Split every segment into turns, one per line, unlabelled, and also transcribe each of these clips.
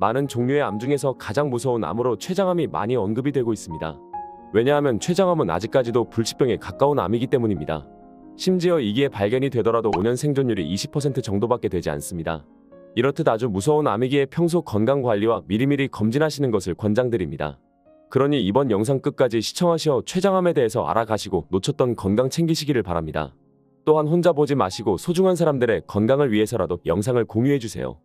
많은 종류의 암 중에서 가장 무서운 암으로 췌장암이 많이 언급이 되고 있습니다. 왜냐하면 췌장암은 아직까지도 불치병에 가까운 암이기 때문입니다. 심지어 이기에 발견이 되더라도 5년 생존율이 20% 정도밖에 되지 않습니다. 이렇듯 아주 무서운 암이기에 평소 건강 관리와 미리미리 검진하시는 것을 권장드립니다. 그러니 이번 영상 끝까지 시청하시어 췌장암에 대해서 알아가시고 놓쳤던 건강 챙기시기를 바랍니다. 또한 혼자 보지 마시고 소중한 사람들의 건강을 위해서라도 영상을 공유해주세요.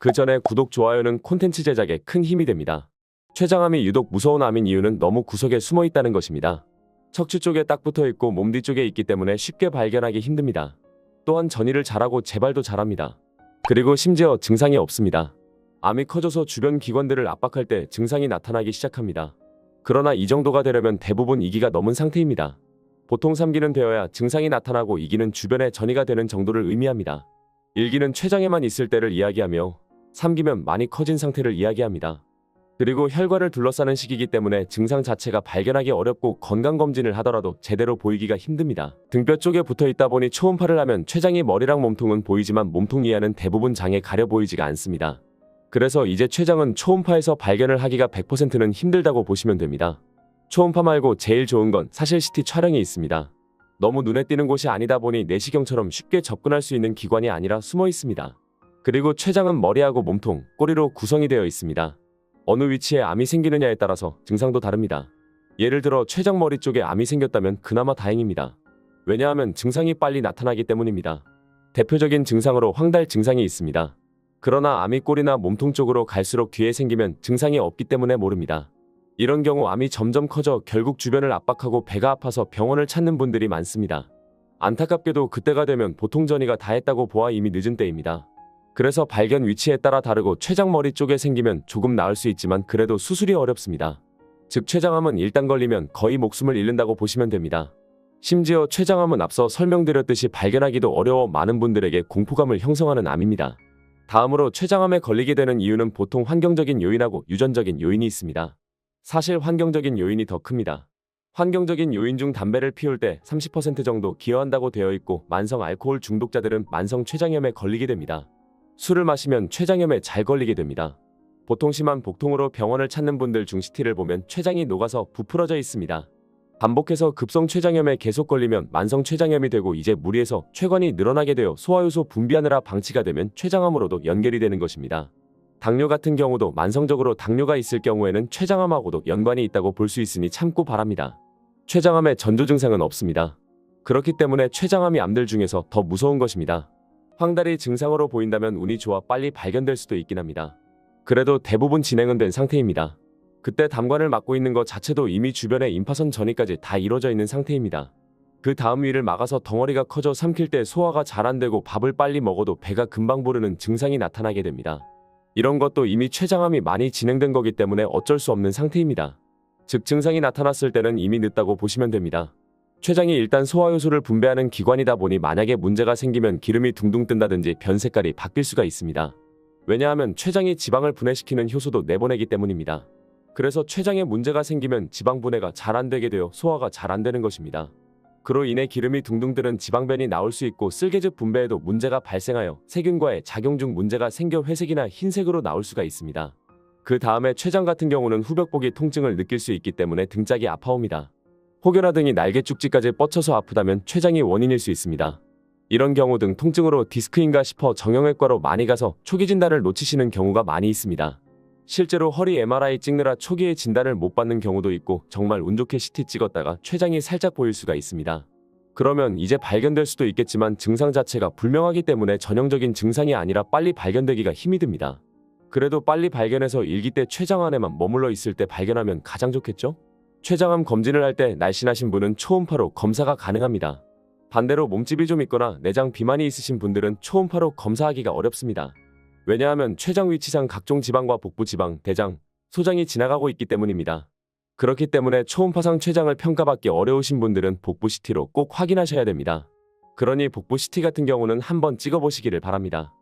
그 전에 구독, 좋아요는 콘텐츠 제작에 큰 힘이 됩니다. 췌장암이 유독 무서운 암인 이유는 너무 구석에 숨어 있다는 것입니다. 척추 쪽에 딱 붙어 있고 몸 뒤쪽에 있기 때문에 쉽게 발견하기 힘듭니다. 또한 전이를 잘하고 재발도 잘합니다. 그리고 심지어 증상이 없습니다. 암이 커져서 주변 기관들을 압박할 때 증상이 나타나기 시작합니다. 그러나 이 정도가 되려면 대부분 이기가 넘은 상태입니다. 보통 3기는 되어야 증상이 나타나고 2기는 주변에 전이가 되는 정도를 의미합니다. 1기는 췌장에만 있을 때를 이야기하며 3기면 많이 커진 상태를 이야기합니다. 그리고 혈관을 둘러싸는 시기이기 때문에 증상 자체가 발견하기 어렵고 건강검진을 하더라도 제대로 보이기가 힘듭니다. 등뼈 쪽에 붙어 있다 보니 초음파를 하면 췌장이 머리랑 몸통은 보이지만 몸통 이하는 대부분 장에 가려 보이지가 않습니다. 그래서 이제 췌장은 초음파에서 발견을 하기가 100%는 힘들다고 보시면 됩니다. 초음파 말고 제일 좋은 건 사실 CT 촬영이 있습니다. 너무 눈에 띄는 곳이 아니다 보니 내시경처럼 쉽게 접근할 수 있는 기관이 아니라 숨어 있습니다. 그리고 췌장은 머리하고 몸통, 꼬리로 구성이 되어 있습니다. 어느 위치에 암이 생기느냐에 따라서 증상도 다릅니다. 예를 들어 췌장 머리 쪽에 암이 생겼다면 그나마 다행입니다. 왜냐하면 증상이 빨리 나타나기 때문입니다. 대표적인 증상으로 황달 증상이 있습니다. 그러나 암이 꼬리나 몸통 쪽으로 갈수록 뒤에 생기면 증상이 없기 때문에 모릅니다. 이런 경우 암이 점점 커져 결국 주변을 압박하고 배가 아파서 병원을 찾는 분들이 많습니다. 안타깝게도 그때가 되면 보통 전이가 다 했다고 보아 이미 늦은 때입니다. 그래서 발견 위치에 따라 다르고 췌장 머리 쪽에 생기면 조금 나을 수 있지만 그래도 수술이 어렵습니다. 즉 췌장암은 일단 걸리면 거의 목숨을 잃는다고 보시면 됩니다. 심지어 췌장암은 앞서 설명드렸듯이 발견하기도 어려워 많은 분들에게 공포감을 형성하는 암입니다. 다음으로 췌장암에 걸리게 되는 이유는 보통 환경적인 요인하고 유전적인 요인이 있습니다. 사실 환경적인 요인이 더 큽니다. 환경적인 요인 중 담배를 피울 때 30% 정도 기여한다고 되어 있고 만성 알코올 중독자들은 만성 췌장염에 걸리게 됩니다. 술을 마시면 췌장염에 잘 걸리게 됩니다. 보통 심한 복통으로 병원을 찾는 분들 중 CT를 보면 췌장이 녹아서 부풀어져 있습니다. 반복해서 급성 췌장염에 계속 걸리면 만성 췌장염이 되고 이제 무리해서 췌관이 늘어나게 되어 소화효소 분비하느라 방치가 되면 췌장암으로도 연결이 되는 것입니다. 당뇨 같은 경우도 만성적으로 당뇨가 있을 경우에는 췌장암하고도 연관이 있다고 볼 수 있으니 참고 바랍니다. 췌장암의 전조 증상은 없습니다. 그렇기 때문에 췌장암이 암들 중에서 더 무서운 것입니다. 황달이 증상으로 보인다면 운이 좋아 빨리 발견될 수도 있긴 합니다. 그래도 대부분 진행은 된 상태입니다. 그때 담관을 맡고 있는 것 자체도 이미 주변에 임파선 전이까지 다 이루어져 있는 상태입니다. 그 다음 위를 막아서 덩어리가 커져 삼킬 때 소화가 잘 안 되고 밥을 빨리 먹어도 배가 금방 부르는 증상이 나타나게 됩니다. 이런 것도 이미 췌장암이 많이 진행된 거기 때문에 어쩔 수 없는 상태입니다. 즉 증상이 나타났을 때는 이미 늦다고 보시면 됩니다. 췌장이 일단 소화효소를 분배하는 기관이다 보니 만약에 문제가 생기면 기름이 둥둥 뜬다든지 변 색깔이 바뀔 수가 있습니다. 왜냐하면 췌장이 지방을 분해시키는 효소도 내보내기 때문입니다. 그래서 췌장에 문제가 생기면 지방 분해가 잘 안 되게 되어 소화가 잘 안 되는 것입니다. 그로 인해 기름이 둥둥 뜨는 지방변이 나올 수 있고 쓸개즙 분배에도 문제가 발생하여 세균과의 작용 중 문제가 생겨 회색이나 흰색으로 나올 수가 있습니다. 그 다음에 췌장 같은 경우는 후벽보기 통증을 느낄 수 있기 때문에 등짝이 아파옵니다. 혹여나 등이 날개 쭉지까지 뻗쳐서 아프다면 췌장이 원인일 수 있습니다. 이런 경우 등 통증으로 디스크인가 싶어 정형외과로 많이 가서 초기 진단을 놓치시는 경우가 많이 있습니다. 실제로 허리 MRI 찍느라 초기에 진단을 못 받는 경우도 있고 정말 운 좋게 CT 찍었다가 췌장이 살짝 보일 수가 있습니다. 그러면 이제 발견될 수도 있겠지만 증상 자체가 불명하기 때문에 전형적인 증상이 아니라 빨리 발견되기가 힘이 듭니다. 그래도 빨리 발견해서 일기 때 췌장 안에만 머물러 있을 때 발견하면 가장 좋겠죠? 췌장암 검진을 할 때 날씬하신 분은 초음파로 검사가 가능합니다. 반대로 몸집이 좀 있거나 내장 비만이 있으신 분들은 초음파로 검사하기가 어렵습니다. 왜냐하면 췌장 위치상 각종 지방과 복부 지방, 대장, 소장이 지나가고 있기 때문입니다. 그렇기 때문에 초음파상 췌장을 평가받기 어려우신 분들은 복부 CT로 꼭 확인하셔야 됩니다. 그러니 복부 CT 같은 경우는 한번 찍어보시기를 바랍니다.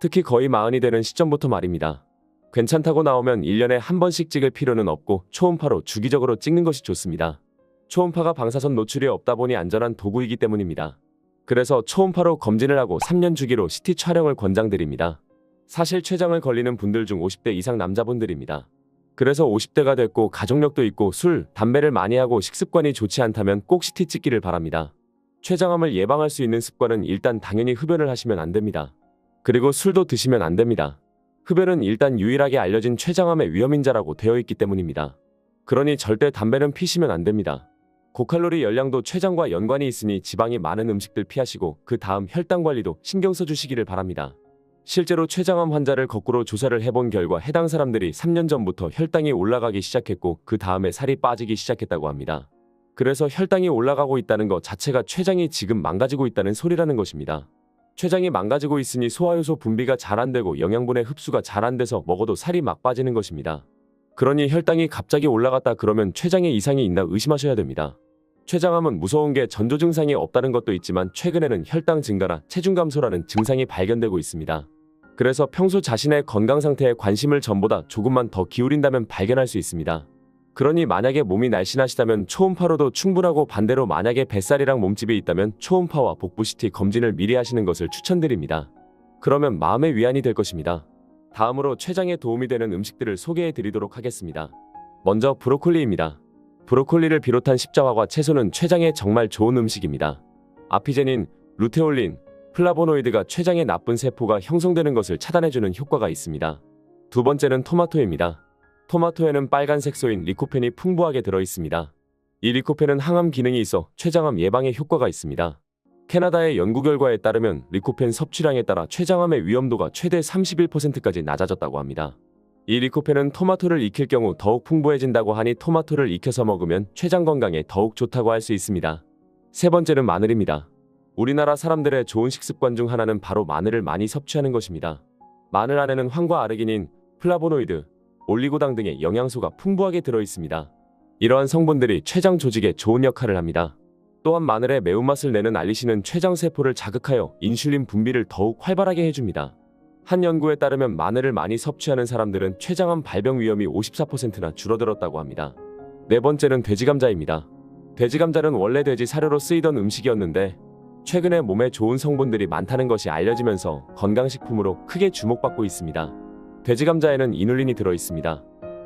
특히 거의 마흔이 되는 시점부터 말입니다. 괜찮다고 나오면 1년에 한 번씩 찍을 필요는 없고 초음파로 주기적으로 찍는 것이 좋습니다. 초음파가 방사선 노출이 없다 보니 안전한 도구이기 때문입니다. 그래서 초음파로 검진을 하고 3년 주기로 CT 촬영을 권장드립니다. 사실 췌장을 걸리는 분들 중 50대 이상 남자분들입니다. 그래서 50대가 됐고 가족력도 있고 술, 담배를 많이 하고 식습관이 좋지 않다면 꼭 CT 찍기를 바랍니다. 췌장암을 예방할 수 있는 습관은 일단 당연히 흡연을 하시면 안 됩니다. 그리고 술도 드시면 안 됩니다. 흡연은 일단 유일하게 알려진 췌장암의 위험인자라고 되어 있기 때문입니다. 그러니 절대 담배는 피시면 안 됩니다. 고칼로리 열량도 췌장과 연관이 있으니 지방이 많은 음식들 피하시고 그 다음 혈당 관리도 신경 써주시기를 바랍니다. 실제로 췌장암 환자를 거꾸로 조사를 해본 결과 해당 사람들이 3년 전부터 혈당이 올라가기 시작했고 그 다음에 살이 빠지기 시작했다고 합니다. 그래서 혈당이 올라가고 있다는 것 자체가 췌장이 지금 망가지고 있다는 소리라는 것입니다. 췌장이 망가지고 있으니 소화효소 분비가 잘 안 되고 영양분의 흡수가 잘 안 돼서 먹어도 살이 막 빠지는 것입니다. 그러니 혈당이 갑자기 올라갔다 그러면 췌장에 이상이 있나 의심하셔야 됩니다. 췌장암은 무서운 게 전조 증상이 없다는 것도 있지만 최근에는 혈당 증가나 체중 감소라는 증상이 발견되고 있습니다. 그래서 평소 자신의 건강 상태에 관심을 전보다 조금만 더 기울인다면 발견할 수 있습니다. 그러니 만약에 몸이 날씬하시다면 초음파로도 충분하고 반대로 만약에 뱃살이랑 몸집이 있다면 초음파와 복부 CT 검진을 미리 하시는 것을 추천드립니다. 그러면 마음의 위안이 될 것입니다. 다음으로 췌장에 도움이 되는 음식들을 소개해 드리도록 하겠습니다. 먼저 브로콜리입니다. 브로콜리를 비롯한 십자화과 채소는 췌장에 정말 좋은 음식입니다. 아피제닌, 루테올린, 플라보노이드가 췌장의 나쁜 세포가 형성되는 것을 차단해주는 효과가 있습니다. 두 번째는 토마토입니다. 토마토에는 빨간 색 소인 리코펜이 풍부하게 들어 있습니다. 이 리코펜은 항암 기능이 있어 췌장암 예방에 효과가 있습니다. 캐나다의 연구 결과에 따르면 리코펜 섭취량에 따라 췌장암의 위험도가 최대 31%까지 낮아졌다고 합니다. 이 리코펜은 토마토를 익힐 경우 더욱 풍부해진다고 하니 토마토를 익혀서 먹으면 췌장 건강에 더욱 좋다고 할 수 있습니다. 세 번째는 마늘입니다. 우리나라 사람들의 좋은 식습관 중 하나는 바로 마늘을 많이 섭취하는 것입니다. 마늘 안에는 황과 아르기닌, 플라보노이드, 올리고당 등의 영양소가 풍부하게 들어 있습니다. 이러한 성분들이 췌장 조직에 좋은 역할을 합니다. 또한 마늘의 매운맛을 내는 알리신은 췌장 세포를 자극하여 인슐린 분비를 더욱 활발하게 해줍니다. 한 연구에 따르면 마늘을 많이 섭취하는 사람들은 췌장암 발병 위험이 54%나 줄어들었다고 합니다. 네 번째는 돼지감자입니다. 돼지감자는 원래 돼지 사료로 쓰이던 음식이었는데 최근에 몸에 좋은 성분들이 많다는 것이 알려지면서 건강식품으로 크게 주목받고 있습니다. 돼지 감자에는 이눌린이 들어 있습니다.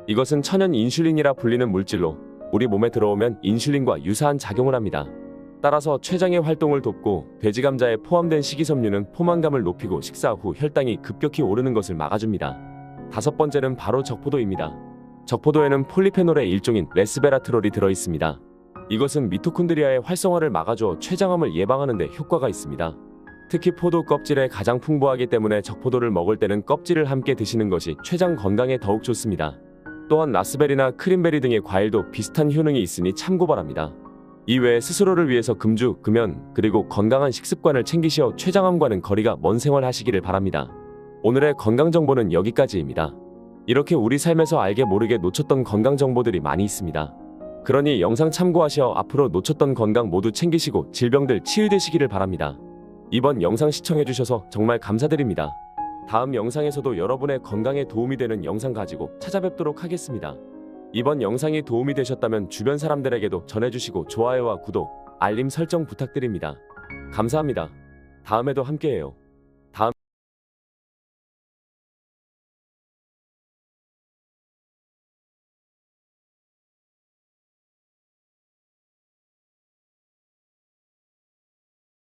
이것은 천연 인슐린이라 불리는 물질로 우리 몸에 들어오면 인슐린과 유사한 작용을 합니다. 따라서 췌장의 활동을 돕고 돼지 감자에 포함된 식이섬유는 포만감을 높이고 식사 후 혈당이 급격히 오르는 것을 막아줍니다. 다섯 번째는 바로 적포도입니다. 적포도에는 폴리페놀의 일종인 레스베라트롤이 들어 있습니다. 이것은 미토콘드리아의 활성화를 막아줘 췌장암을 예방하는 데 효과가 있습니다. 특히 포도 껍질에 가장 풍부하기 때문에 적포도를 먹을 때는 껍질을 함께 드시는 것이 췌장 건강에 더욱 좋습니다. 또한 라스베리나 크림베리 등의 과일도 비슷한 효능이 있으니 참고 바랍니다. 이외에 스스로를 위해서 금주, 금연, 그리고 건강한 식습관을 챙기시어 췌장암과는 거리가 먼 생활 하시기를 바랍니다. 오늘의 건강 정보는 여기까지입니다. 이렇게 우리 삶에서 알게 모르게 놓쳤던 건강 정보들이 많이 있습니다. 그러니 영상 참고하시어 앞으로 놓쳤던 건강 모두 챙기시고 질병들 치유되시기를 바랍니다. 이번 영상 시청해주셔서 정말 감사드립니다. 다음 영상에서도 여러분의 건강에 도움이 되는 영상 가지고 찾아뵙도록 하겠습니다. 이번 영상이 도움이 되셨다면 주변 사람들에게도 전해주시고 좋아요와 구독, 알림 설정 부탁드립니다. 감사합니다. 다음에도 함께해요.